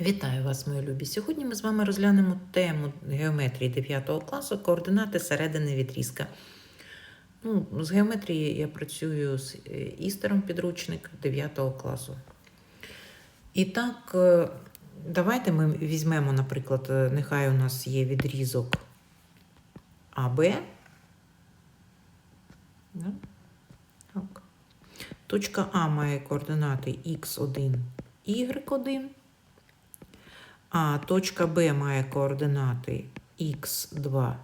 Вітаю вас, мої любі. Сьогодні ми з вами розглянемо тему геометрії 9 класу координати середини відрізка. Ну, з геометрії я працюю з е, істером підручник 9 класу. І так, е, давайте ми візьмемо, наприклад, е, нехай у нас є відрізок АБ. Точка А має координати х1, y1. А точка Б має координати х2,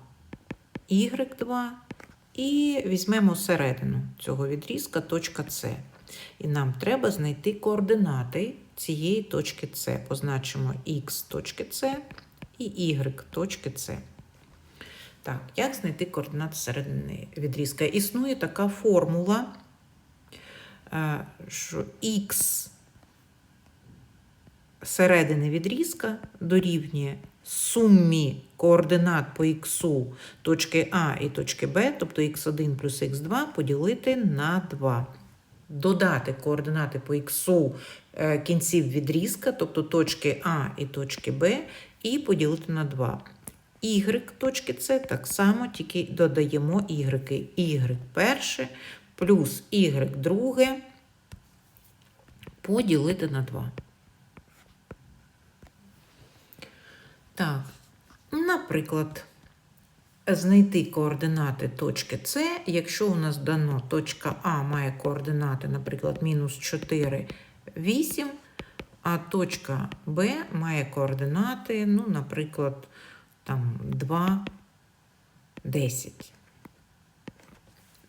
y2. І візьмемо середину цього відрізка точка С. І нам треба знайти координати цієї точки С. Позначимо х точки С і y точки С. Так, як знайти координати середини відрізка? Існує така формула, е, що х середини відрізка дорівнює сумі координат по х точки А і точки Б, тобто х1 плюс х2, поділити на 2. Додати координати по х е, кінців відрізка, тобто точки А і точки Б, і поділити на 2. Y точки С так само, тільки додаємо y. Y перше плюс y друге поділити на 2. Так, наприклад, знайти координати точки С, якщо у нас дано точка А має координати, наприклад, мінус 4, 8, а точка Б має координати, ну, наприклад, там 2, 10.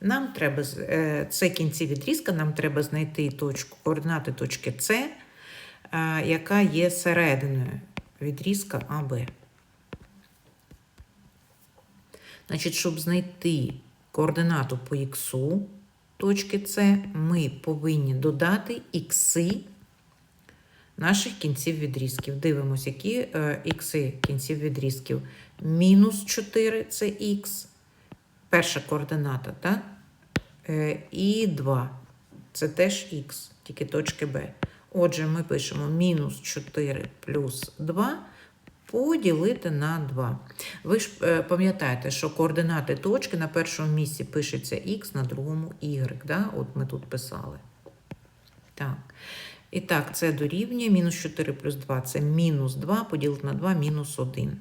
Нам треба, е, це кінці відрізка, нам треба знайти точку, координати точки С, е, яка є серединою відрізка АБ. Значить, щоб знайти координату по х точки С, ми повинні додати ікси наших кінців відрізків. Дивимося, які е, ікси кінців відрізків. Мінус 4 це х, перша координата, так? Е, і 2 це теж х, тільки точки Б. Отже, ми пишемо мінус 4 плюс 2 поділити на 2. Ви ж е, пам'ятаєте, що координати точки на першому місці пишеться х, на другому y. Да? От ми тут писали. Так. І так, це дорівнює мінус 4 плюс 2 це мінус 2, поділити на 2 мінус 1.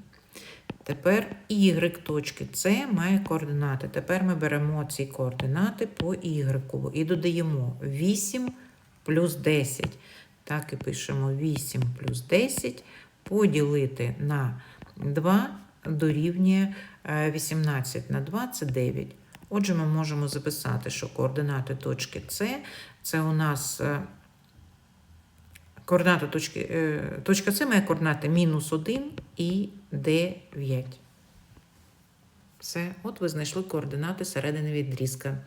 Тепер y точки С має координати. Тепер ми беремо ці координати по y і додаємо 8 плюс 10. Так і пишемо 8 плюс 10 поділити на 2 дорівнює е, 18 на 2 це 9. Отже, ми можемо записати, що координати точки С це у нас е, координати точки, е, точка С має координати мінус 1 і 9. Все, от ви знайшли координати середини відрізка.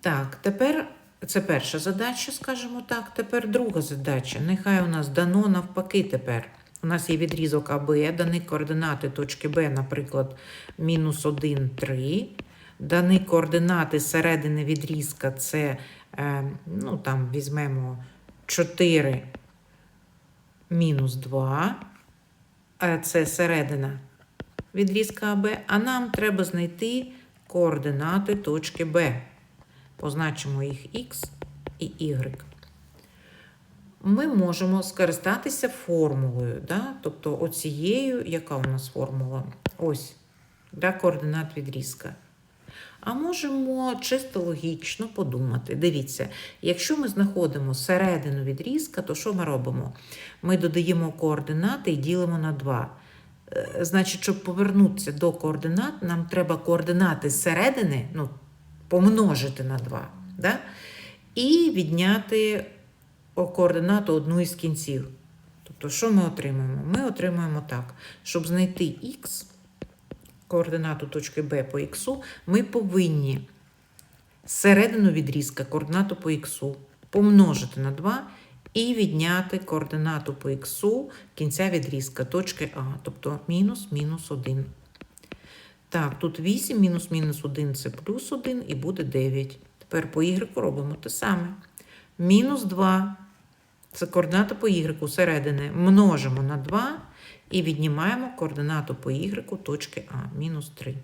Так, тепер це перша задача, скажімо так. Тепер друга задача. Нехай у нас дано навпаки тепер. У нас є відрізок АБ, дані координати точки Б, наприклад, мінус 1, 3. Дані координати середини відрізка це, е, ну, там візьмемо 4 мінус 2. Е, Це середина відрізка АБ. А нам треба знайти координати точки Б. Позначимо їх X і Y. Ми можемо скористатися формулою, да? тобто оцією, яка у нас формула? Ось, для координат відрізка. А можемо чисто логічно подумати. Дивіться, якщо ми знаходимо середину відрізка, то що ми робимо? Ми додаємо координати і ділимо на 2. Е, Значить, щоб повернутися до координат, нам треба координати зсередини, ну, помножити на 2. Да? І відняти координату одну із кінців. Тобто, що ми отримуємо? Ми отримуємо так, щоб знайти х, координату точки Б по х, ми повинні середину відрізка координату по х помножити на 2 і відняти координату по х кінця відрізка точки А, тобто мінус мінус 1. Так, тут 8 мінус мінус 1 це плюс 1 і буде 9. Тепер по y робимо те саме. Мінус 2 це координата по y середини, множимо на 2 і віднімаємо координату по y точки А, мінус 3.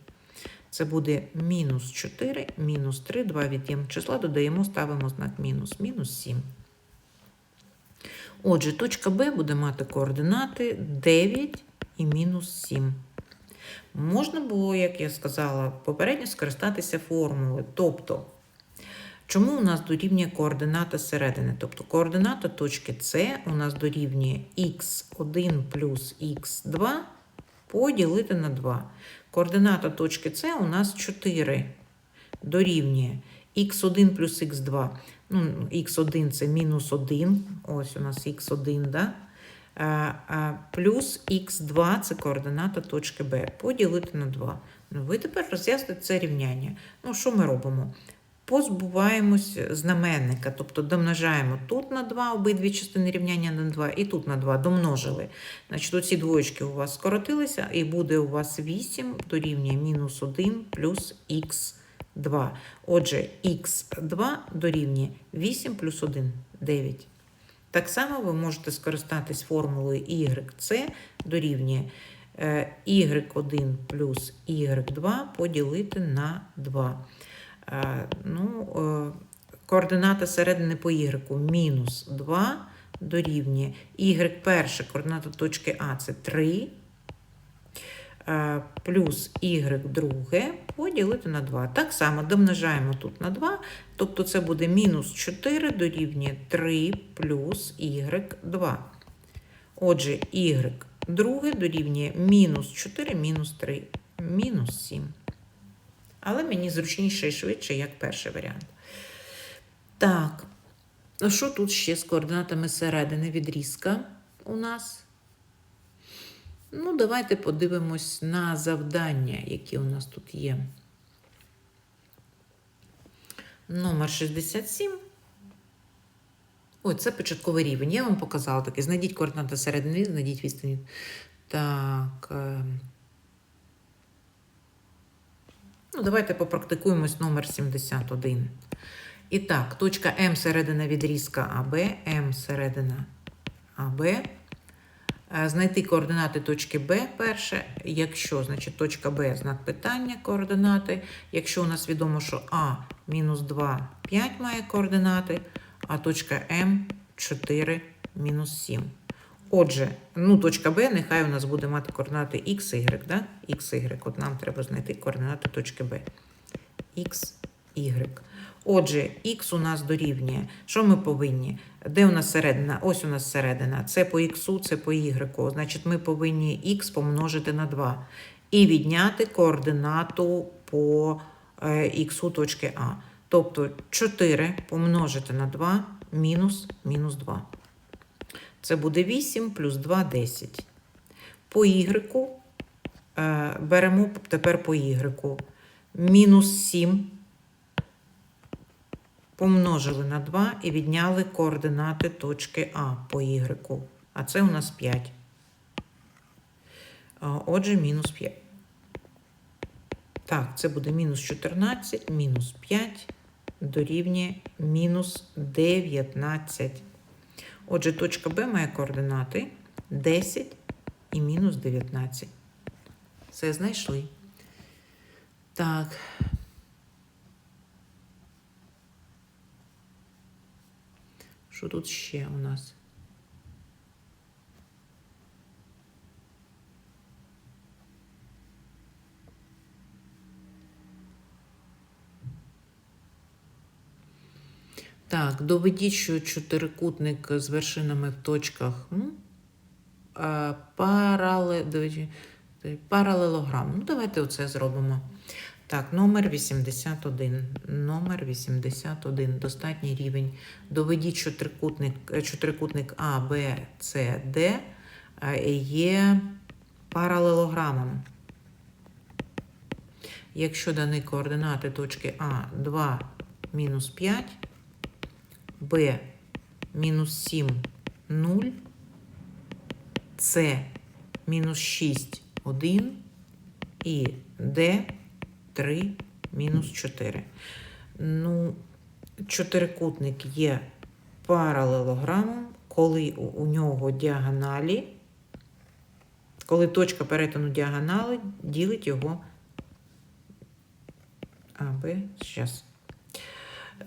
Це буде мінус 4, мінус 3, 2 від'єм числа, додаємо, ставимо знак мінус, мінус 7. Отже, точка Б буде мати координати 9 і мінус 7. Можна було, як я сказала, попередньо скористатися формулою. Тобто, чому у нас дорівнює координата середини? Тобто координата точки С у нас дорівнює х1 плюс х2 поділити на 2. Координата точки С у нас 4 дорівнює х1 плюс х2. Ну, х1 це мінус 1, ось у нас х1, да? Плюс х2 це координата точки Б. Поділити на 2. Ну, ви тепер розв'язуєте це рівняння. Ну, що ми робимо? Позбуваємось знаменника, тобто домножаємо тут на 2, обидві частини рівняння на 2, і тут на 2 домножили. Значить, оці двоєчки у вас скоротилися, і буде у вас 8 дорівнює мінус 1 плюс х2. Отже, х2 дорівнює 8 плюс 1 9. Так само ви можете скористатись формулою YC дорівнює е, y1 плюс y2 поділити на 2. Е, Ну, е, координата середини по y мінус 2 дорівнює y перша координата точки А це 3. Плюс y друге поділити на 2. Так само домножаємо тут на 2, тобто це буде мінус 4 дорівнює 3 плюс y2. Отже, y друге дорівнює мінус 4 мінус 3, мінус 7. Але мені зручніше і швидше, як перший варіант. Так, що тут ще з координатами середини відрізка у нас? Ну, давайте подивимось на завдання, які у нас тут є. Номер 67. Ой, це початковий рівень. Я вам показала такий. Знайдіть координати середини, знайдіть відстані. Так. е, Ну, давайте попрактикуємось номер 71. І так, точка М середина відрізка АБ, М середина АБ. Е, Знайти координати точки Б перше. Якщо, значить, точка Б знак питання координати. Якщо у нас відомо, що А мінус 2, 5 має координати, а точка М 4 мінус 7. Отже, ну, точка Б, нехай у нас буде мати координати X, Y, да? X, Y. От нам треба знайти координати точки Б. X, Y. Отже, X у нас дорівнює. Що ми повинні? Де у нас середина? Ось у нас середина. Це по X, це по Y. Значить, ми повинні X помножити на 2. І відняти координату по е, X точки А. Тобто 4 помножити на 2 мінус мінус 2. Це буде 8 плюс 2 10. По Y е, беремо тепер по Y. Мінус 7 помножили на 2 і відняли координати точки А по Y. А це у нас 5. Отже, мінус 5. Так, це буде мінус 14, мінус 5 дорівнює мінус 19. Отже, точка Б має координати 10 і мінус 19. Все знайшли. Так. Що тут ще у нас? Так, доведіть, що чотирикутник з вершинами в точках парале, паралелограм. Ну, давайте оце зробимо. Так, номер 81. Номер 81. Достатній рівень. Доведіть, що трикутник, е, чотирикутник А, Б, С, Д е, є паралелограмом. Якщо дані координати точки А 2 мінус 5, Б мінус 7 0, С мінус 6 1 і Д 3 мінус 4. Ну, чотирикутник є паралелограмом, коли у, нього діагоналі, коли точка перетину діагонали ділить його А, зараз.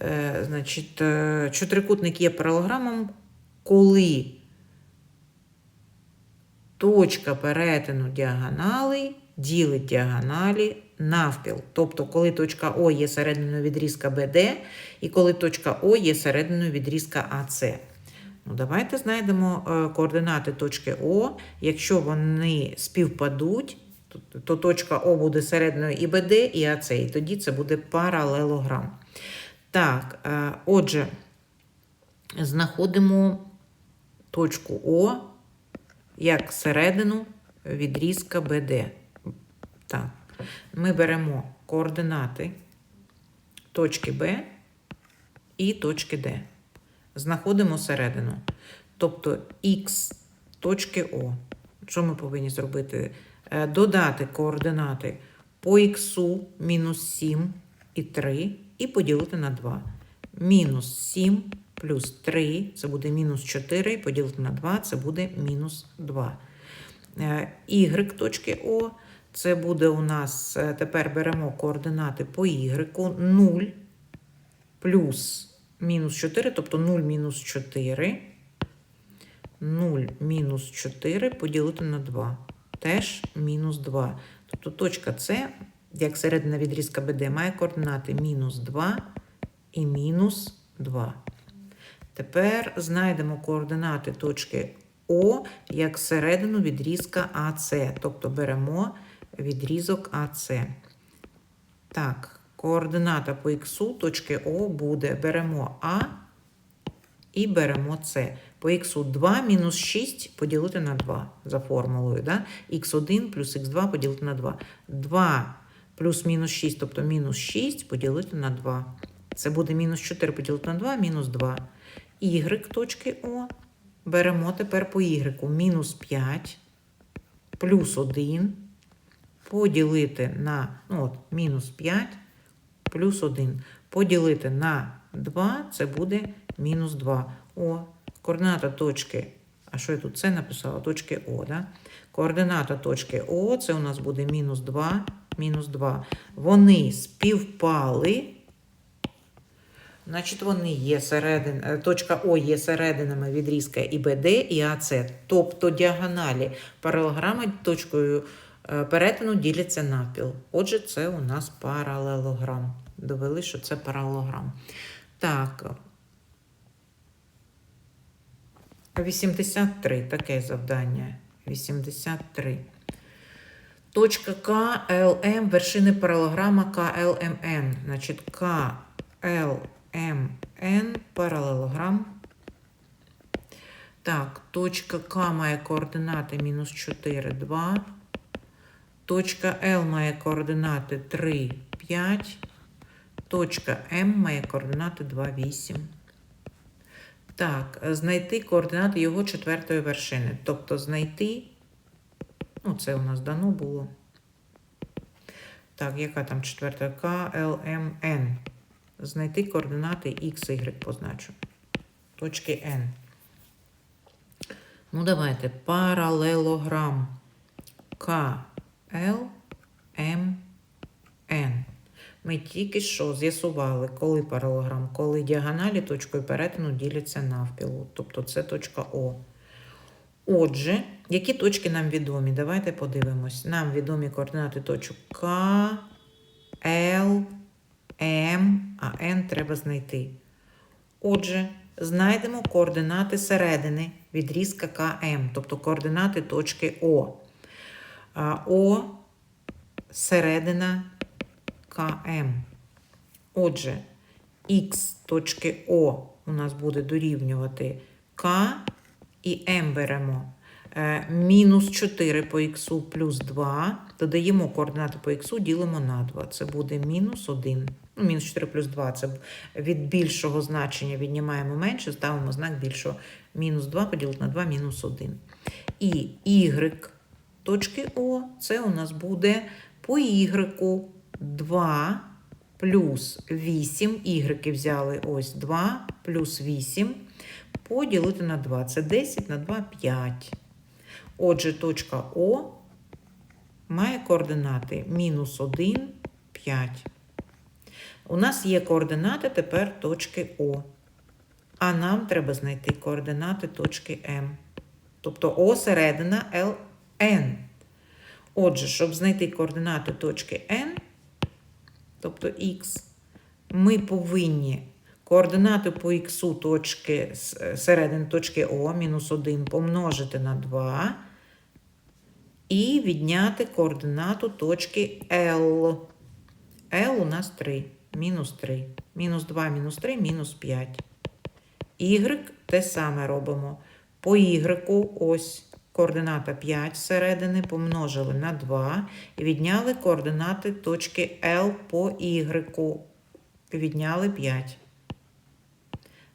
Е, значить, е, що трикутник є паралограмом, коли точка перетину діагонали ділить діагоналі навпіл. Тобто, коли точка О є серединою відрізка БД, і коли точка О є серединою відрізка АС. Ну, давайте знайдемо е, координати точки О. Якщо вони співпадуть, то, то точка О буде серединою і БД, і АС, і тоді це буде паралелограм. Так, е, отже, знаходимо точку О як середину відрізка БД. Так, ми беремо координати точки Б і точки Д. Знаходимо середину. Тобто Х точки О. Що ми повинні зробити? Е, Додати координати по х мінус 7 і 3 і поділити на 2. Мінус 7 плюс 3 це буде мінус 4, і поділити на 2 це буде мінус 2. Е, Y точки О це буде у нас, е, тепер беремо координати по Y, 0 плюс мінус 4, тобто 0 мінус 4. 0 мінус 4 поділити на 2. Теж мінус 2. Тобто точка С, як середина відрізка БД, має координати мінус 2 і мінус 2. Тепер знайдемо координати точки О як середину відрізка АС. Тобто беремо відрізок АС. Так, координата по х точки О буде беремо А і беремо С. По х 2 мінус 6 поділити на 2 за формулою. Да? х1 плюс х2 поділити на 2. 2 плюс мінус 6, тобто мінус 6 поділити на 2. Це буде мінус 4 поділити на 2, мінус 2. Y точки О. Беремо тепер по y мінус 5 плюс 1 поділити на ну от, мінус 5 плюс 1. Поділити на 2 це буде мінус 2. О, координата точки. А що я тут це написала? Точки О, да? Координата точки О, це у нас буде мінус 2, мінус 2. Вони співпали. Значить, вони є середин, е, точка О є серединами відрізка і БД, і АЦ. Тобто діагоналі паралограми точкою перетину діляться навпіл. Отже, це у нас паралелограм. Довели, що це паралелограм. Так. 83. Таке завдання. 83. Точка КЛМ вершини паралограма КЛМН. Значить, КЛМН паралелограм. Так, точка К має координати мінус 4, 2. Точка Л має координати 3, 5. Точка М має координати 2, 8. Так, знайти координати його четвертої вершини. Тобто знайти, ну, це у нас дано було. Так, яка там четверта? К, Л, М, Н. Знайти координати X, Y позначу. Точки N. Ну, давайте. Паралелограм К, Л, М, Н. Ми тільки що з'ясували, коли паралограм, коли діагоналі точкою перетину діляться навпілу. Тобто це точка О. Отже, які точки нам відомі? Давайте подивимось. Нам відомі координати точок К, Л, М, а Н треба знайти. Отже, знайдемо координати середини відрізка КМ, тобто координати точки О. О середина КМ. Отже, Х точки О у нас буде дорівнювати К і М беремо. Е, Мінус 4 по х плюс 2. Додаємо координати по х, ділимо на 2. Це буде мінус 1. Ну, мінус 4 плюс 2 це від більшого значення віднімаємо менше, ставимо знак більшого. Мінус 2 поділити на 2, мінус 1. І y точки О, це у нас буде по y 2 плюс 8. Y взяли ось 2 плюс 8 поділити на 2. Це 10 на 2 5. Отже, точка О має координати мінус 1, 5. У нас є координати тепер точки О. А нам треба знайти координати точки М. Тобто О середина ЛН. Отже, щоб знайти координати точки N, тобто Х, ми повинні координати по х точки середини точки О мінус 1 помножити на 2 і відняти координату точки L. L у нас 3, мінус 3. Мінус 2, мінус 3, мінус 5. Y те саме робимо. По Y ось координата 5 зсередини помножили на 2 і відняли координати точки L по Y. Відняли 5.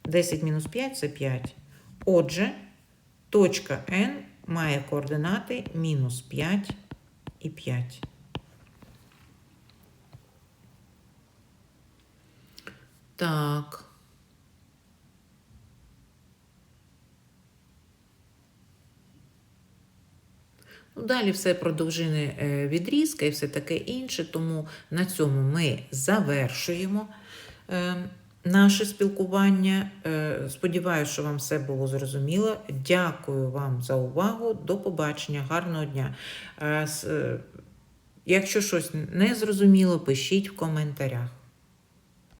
10 мінус 5 це 5. Отже, точка N має координати мінус 5 і 5. Так. Далі все про довжини е, відрізка і все таке інше, тому на цьому ми завершуємо е, наше спілкування. Е, Сподіваюся, що вам все було зрозуміло. Дякую вам за увагу. До побачення, гарного дня. Якщо щось не зрозуміло, пишіть в коментарях.